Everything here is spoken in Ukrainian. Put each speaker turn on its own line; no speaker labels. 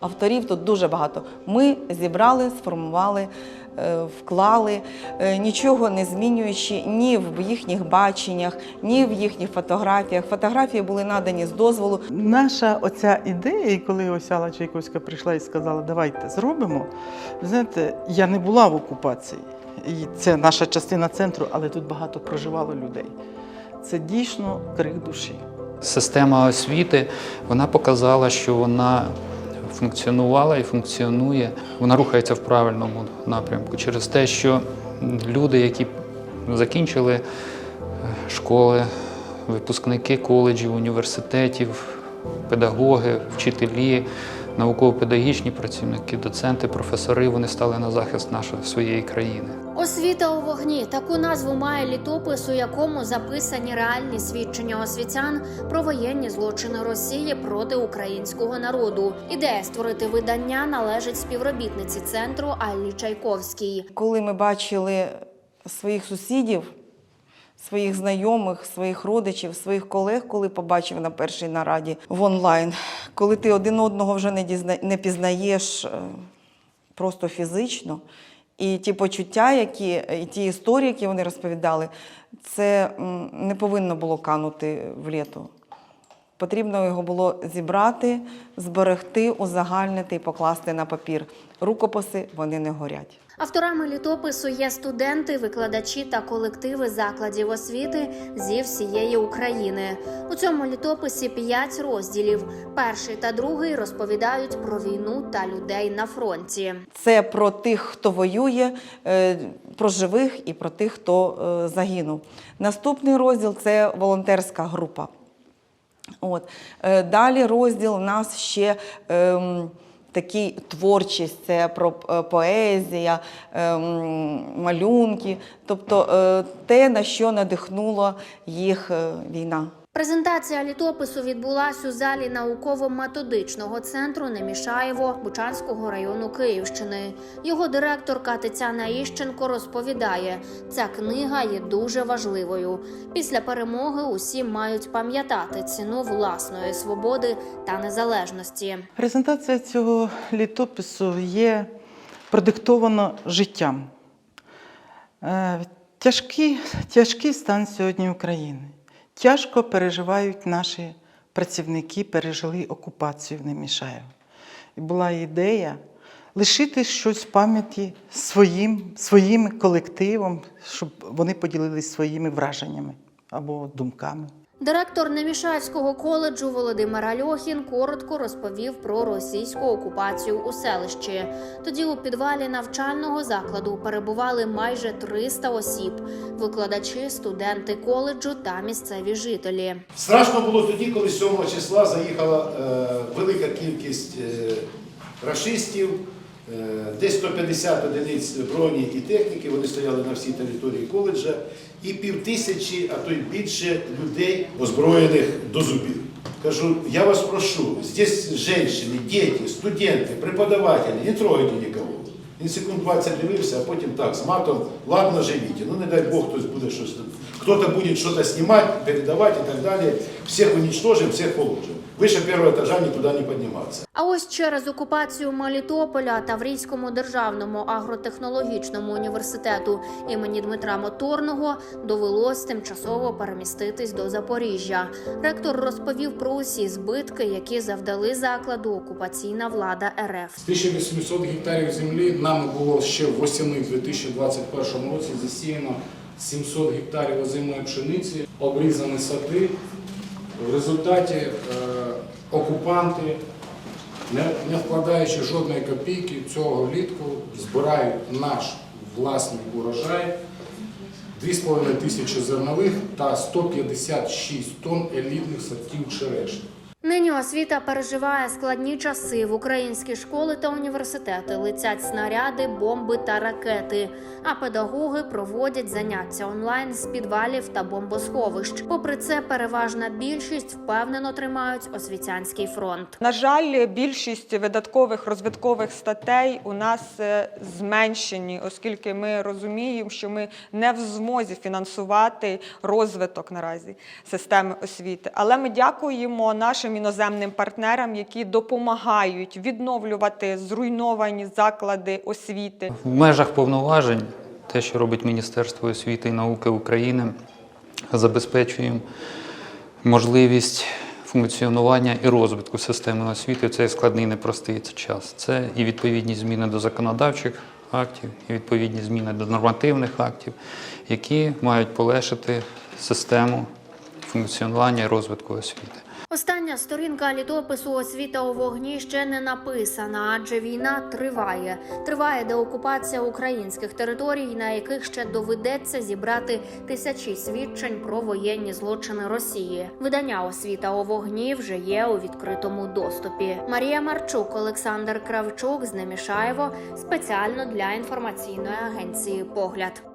Авторів тут дуже багато. Ми зібрали, сформували, е, вклали, е, нічого не змінюючи ні в їхніх баченнях, ні в їхніх фотографіях. Фотографії були надані з дозволу.
Наша оця ідея, і коли ось Алла Чайковська прийшла і сказала, давайте зробимо. Знаєте, я не була в окупації, і це наша частина центру, але тут багато проживало людей. Це дійсно крик душі.
Система освіти вона показала, що вона функціонувала і функціонує. Вона рухається в правильному напрямку через те, що люди, які закінчили е, школи, випускники коледжів, університетів, педагоги, вчителі, науково-педагогічні працівники, доценти, професори, вони стали на захист нашої своєї країни.
Освіта у вогні таку назву має літопис, у якому записані реальні свідчення освітян про воєнні злочини Росії проти українського народу. Ідея створити видання належить співробітниці центру Аллі Чайковській.
Коли ми бачили своїх сусідів, своїх знайомих, своїх родичів, своїх колег, коли побачив на першій нараді в онлайн, коли ти один одного вже не, дізна... не пізнаєш е, просто фізично, і ті почуття, які, і ті історії, які вони розповідали, це не повинно було канути в літо. Потрібно його було зібрати, зберегти, узагальнити і покласти на папір. Рукописи вони не горять.
Авторами літопису є студенти, викладачі та колективи закладів освіти зі всієї України. У цьому літописі п'ять розділів. Перший та другий розповідають про війну та людей на фронті.
Це про тих, хто воює, е, про живих і про тих, хто е, загинув. Наступний розділ це волонтерська група. От. Е, Далі розділ у нас ще ем, такий творчість, це про е, поезія, ем, малюнки, тобто е, те, на що надихнула їх е, війна.
Презентація літопису відбулась у залі науково-методичного центру Немішаєво Бучанського району Київщини. Його директорка Тетяна Іщенко розповідає, ця книга є дуже важливою. Після перемоги усі мають пам'ятати ціну власної свободи та незалежності.
Презентація цього літопису є продиктована життям. Е, Тяжкий, тяжкий стан сьогодні України. Тяжко переживають наші працівники, пережили окупацію в Немішаєво. І була ідея лишити щось в пам'яті своїм, своїм колективом, щоб вони поділилися своїми враженнями або думками.
Директор Немішаївського коледжу Володимир Альохін коротко розповів про російську окупацію у селищі. Тоді у підвалі навчального закладу перебували майже 300 осіб: викладачі, студенти коледжу та місцеві жителі.
Страшно було тоді, коли 7 числа заїхала е, велика кількість е, рашистів, десь 150 одиниць броні і техніки, вони стояли на всій території коледжа, і півтисячі, а то й більше людей, озброєних до зубів. Кажу, я вас прошу, здесь женщины, дети, студенти, преподаватели, не трогайте нікого. Він секунд 20 дивився, а потім так, з матом, ладно, живіть. Ну не дай Бог, хтось буде щось. Кто-то будет что-то снимать, передавать так далее. Всех уничтожим, всех положим. Выше первого этажа никуда не подниматься.
А ось через окупацію Мелітополя Таврійському державному агротехнологічному університету імені Дмитра Моторного довелось тимчасово переміститись до Запоріжжя. Ректор розповів про усі збитки, які завдали закладу окупаційна влада РФ.
З 1800 гектарів землі нами було ще восени в 2021 році засіяно 700 гектарів озимої пшениці, обрізані сади. В результаті е, окупанти, не, не вкладаючи жодної копійки, цього влітку збирають наш власний урожай 2,5 тисячі зернових та 156 тонн елітних сортів черешні.
Нині освіта переживає складні часи. В українські школи та університети летять снаряди, бомби та ракети. А педагоги проводять заняття онлайн з підвалів та бомбосховищ. Попри це, переважна більшість впевнено тримають освітянський фронт.
На жаль, більшість видаткових розвиткових статей у нас е, зменшені, оскільки ми розуміємо, що ми не в змозі фінансувати розвиток наразі системи освіти. Але ми дякуємо нашим нашим іноземним партнерам, які допомагають відновлювати зруйновані заклади освіти.
В межах повноважень, те, що робить Міністерство освіти і науки України, забезпечуємо можливість функціонування і розвитку системи освіти цей складний непростий час. Це і відповідні зміни до законодавчих актів, і відповідні зміни до нормативних актів, які мають полегшити систему функціонування і розвитку освіти.
Остання сторінка літопису освіта у вогні ще не написана, адже війна триває. Триває деокупація українських територій, на яких ще доведеться зібрати тисячі свідчень про воєнні злочини Росії. Видання освіта у вогні вже є у відкритому доступі. Марія Марчук, Олександр Кравчук з Немішаєво спеціально для інформаційної агенції Погляд.